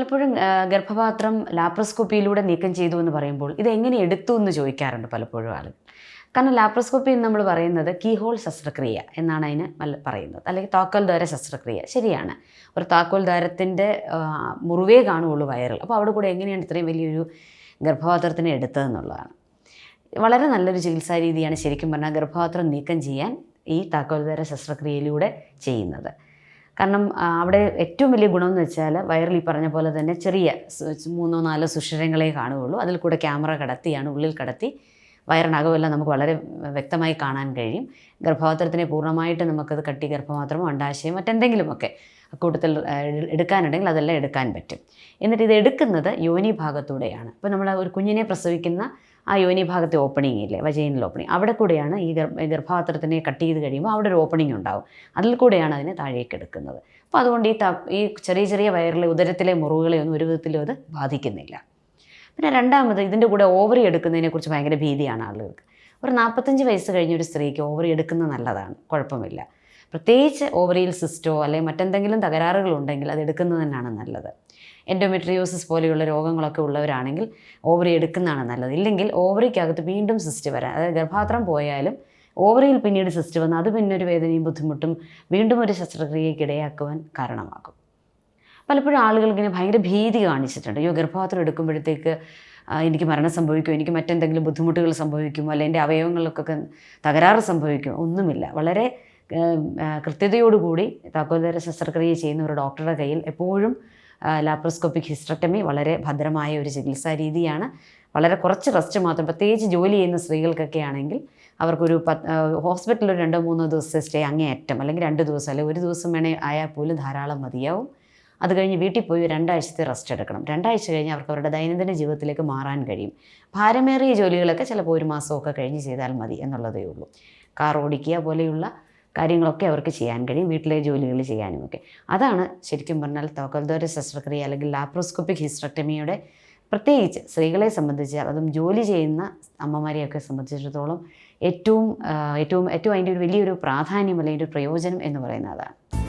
പലപ്പോഴും ഗർഭപാത്രം ലാപ്രോസ്കോപ്പിയിലൂടെ നീക്കം ചെയ്തു എന്ന് പറയുമ്പോൾ ഇത് എങ്ങനെ എടുത്തു എന്ന് ചോദിക്കാറുണ്ട് പലപ്പോഴും ആളുകൾ. കാരണം ലാപ്രോസ്കോപ്പി എന്ന് നമ്മൾ പറയുന്നത് കീഹോൾ ശസ്ത്രക്രിയ എന്നാണ് അതിന് പറയുന്നത്. അല്ലെങ്കിൽ താക്കോൽ ദ്വാര ശസ്ത്രക്രിയ. ശരിയാണ്. ഒരു താക്കോൽ ദ്വാരത്തിന്റെ മുറിവേ കാണുകയുള്ളൂ വയറിൽ. അപ്പോൾ അവിടെ കൂടെ എങ്ങനെയാണ് ഇത്രയും വലിയൊരു ഗർഭപാത്രത്തിന് എടുത്തതെന്നുള്ളതാണ് വളരെ നല്ലൊരു ചികിത്സാ രീതിയാണ് ശരിക്കും പറഞ്ഞാൽ ഗർഭപാത്രം നീക്കം ചെയ്യാൻ ഈ താക്കോൽദ്വാര ശസ്ത്രക്രിയയിലൂടെ ചെയ്യുന്നത്. കാരണം അവിടെ ഏറ്റവും വലിയ ഗുണം എന്ന് വെച്ചാൽ വയറിൽ ഈ പറഞ്ഞ പോലെ തന്നെ ചെറിയ മൂന്നോ നാലോ സുഷിരങ്ങളെ കാണുകയുള്ളൂ. അതിൽ കൂടെ ക്യാമറ കടത്തിയാണ് ഉള്ളിൽ കടത്തി വയറിനകമെല്ലാം നമുക്ക് വളരെ വ്യക്തമായി കാണാൻ കഴിയും. ഗർഭപാത്രത്തിനെ പൂർണമായിട്ട് നമുക്കത് കട്ടി ഗർഭപാത്രമോ അണ്ടാശയം മറ്റെന്തെങ്കിലുമൊക്കെ കൂട്ടത്തിൽ എടുക്കാനുണ്ടെങ്കിൽ അതെല്ലാം എടുക്കാൻ പറ്റും. എന്നിട്ട് ഇത് എടുക്കുന്നത് യോനി ഭാഗത്തൂടെയാണ്. ഇപ്പോൾ നമ്മൾ ഒരു കുഞ്ഞിനെ പ്രസവിക്കുന്ന ആ യോനി ഭാഗത്തെ ഓപ്പണിംഗ് ഇല്ലേ വജൈനൽ ഓപ്പണിംഗ് അവിടെ കൂടെയാണ് ഈ ഗർഭ ഗർഭപാത്രത്തിനെ കട്ട് ചെയ്ത് കഴിയുമ്പോൾ അവിടെ ഒരു ഓപ്പണിംഗ് ഉണ്ടാവും. അതിൽ കൂടെയാണ് അതിനെ താഴേക്ക് എടുക്കുന്നത്. അപ്പോൾ അതുകൊണ്ട് ഈ ഈ ചെറിയ ചെറിയ വയറിലെ ഉദരത്തിലെ മുറിവുകളെ ഒന്നും ഒരു വിധത്തിലും അത് ബാധിക്കുന്നില്ല. പിന്നെ രണ്ടാമത് ഇതിന്റെ കൂടെ ഓവറി എടുക്കുന്നതിനെക്കുറിച്ച് ഭയങ്കര ഭീതിയാണ് ആളുകൾക്ക്. ഒരു നാൽപ്പത്തഞ്ച് വയസ്സ് കഴിഞ്ഞ ഒരു സ്ത്രീക്ക് ഓവറി എടുക്കുന്നത് നല്ലതാണ് കുഴപ്പമില്ല. പ്രത്യേകിച്ച് ഓവറിയിൽ സിസ്റ്റോ അല്ലെങ്കിൽ മറ്റെന്തെങ്കിലും തകരാറുകളുണ്ടെങ്കിൽ അത് എടുക്കുന്നത് തന്നെയാണ് നല്ലത്. എൻഡോമെട്രിയോസിസ് പോലെയുള്ള രോഗങ്ങളൊക്കെ ഉള്ളവരാണെങ്കിൽ ഓവറി എടുക്കുന്നതാണ് നല്ലത്. ഇല്ലെങ്കിൽ ഓവറിക്കകത്ത് വീണ്ടും സിസ്റ്റ് വരാൻ അതായത് ഗർഭാത്രം പോയാലും ഓവറിയിൽ പിന്നീട് സിസ്റ്റ് വന്ന് അത് പിന്നെ ഒരു വേദനയും ബുദ്ധിമുട്ടും വീണ്ടും ഒരു ശസ്ത്രക്രിയയ്ക്ക് ഇടയാക്കുവാൻ കാരണമാകും. പലപ്പോഴും ആളുകൾ ഇങ്ങനെ ഭയങ്കര ഭീതി കാണിച്ചിട്ടുണ്ട്. അയ്യോ ഗർഭപാത്രം എടുക്കുമ്പോഴത്തേക്ക് എനിക്ക് മരണം സംഭവിക്കുമോ? എനിക്ക് മറ്റെന്തെങ്കിലും ബുദ്ധിമുട്ടുകൾ സംഭവിക്കും അല്ലെങ്കിൽ എന്റെ അവയവങ്ങൾക്കൊക്കെ തകരാറ് സംഭവിക്കും ഒന്നുമില്ല. വളരെ കൃത്യതയോടുകൂടി താക്കോൽദ്വാര ശസ്ത്രക്രിയ ചെയ്യുന്ന ഒരു ഡോക്ടറുടെ കയ്യിൽ എപ്പോഴും ലാപ്രോസ്കോപ്പിക് ഹിസ്റ്റക്ടമി വളരെ ഭദ്രമായ ഒരു ചികിത്സാ രീതിയാണ്. വളരെ കുറച്ച് റെസ്റ്റ് മാത്രം പ്രത്യേകിച്ച് ജോലി ചെയ്യുന്ന സ്ത്രീകൾക്കൊക്കെ ആണെങ്കിൽ അവർക്കൊരു പത്ത് ഹോസ്പിറ്റലിൽ രണ്ടോ മൂന്നോ ദിവസത്തെ സ്റ്റേ അങ്ങേയറ്റം അല്ലെങ്കിൽ രണ്ട് ദിവസം അല്ലെങ്കിൽ ഒരു ദിവസം വേണേൽ ആയാൽ പോലും ധാരാളം മതിയാവും. അത് കഴിഞ്ഞ് വീട്ടിൽ പോയി രണ്ടാഴ്ചത്തെ റെസ്റ്റ് എടുക്കണം. രണ്ടാഴ്ച കഴിഞ്ഞ് അവർക്ക് അവരുടെ ദൈനംദിന ജീവിതത്തിലേക്ക് മാറാൻ കഴിയും. ഭാരമേറിയ ജോലികളൊക്കെ ചിലപ്പോൾ ഒരു മാസമൊക്കെ കഴിഞ്ഞ് ചെയ്താൽ മതി എന്നുള്ളതേ ഉള്ളൂ. കാർ ഓടിക്കുക പോലെയുള്ള കാര്യങ്ങളൊക്കെ അവർക്ക് ചെയ്യാൻ കഴിയും വീട്ടിലെ ജോലികൾ ചെയ്യാനുമൊക്കെ അതാണ് ശരിക്കും പറഞ്ഞാൽ തോക്കൽദ്വാര ശസ്ത്രക്രിയ അല്ലെങ്കിൽ ലാപ്രോസ്കോപ്പിക് ഹിസ്റ്റക്ടമിയുടെ പ്രത്യേകിച്ച് സ്ത്രീകളെ സംബന്ധിച്ച് അതും ജോലി ചെയ്യുന്ന അമ്മമാരെയൊക്കെ സംബന്ധിച്ചിടത്തോളം ഏറ്റവും ഏറ്റവും ഏറ്റവും അതിന്റെ ഒരു വലിയൊരു പ്രാധാന്യം അല്ലെങ്കിൽ ഒരു പ്രയോജനം എന്ന് പറയുന്നത് അതാണ്.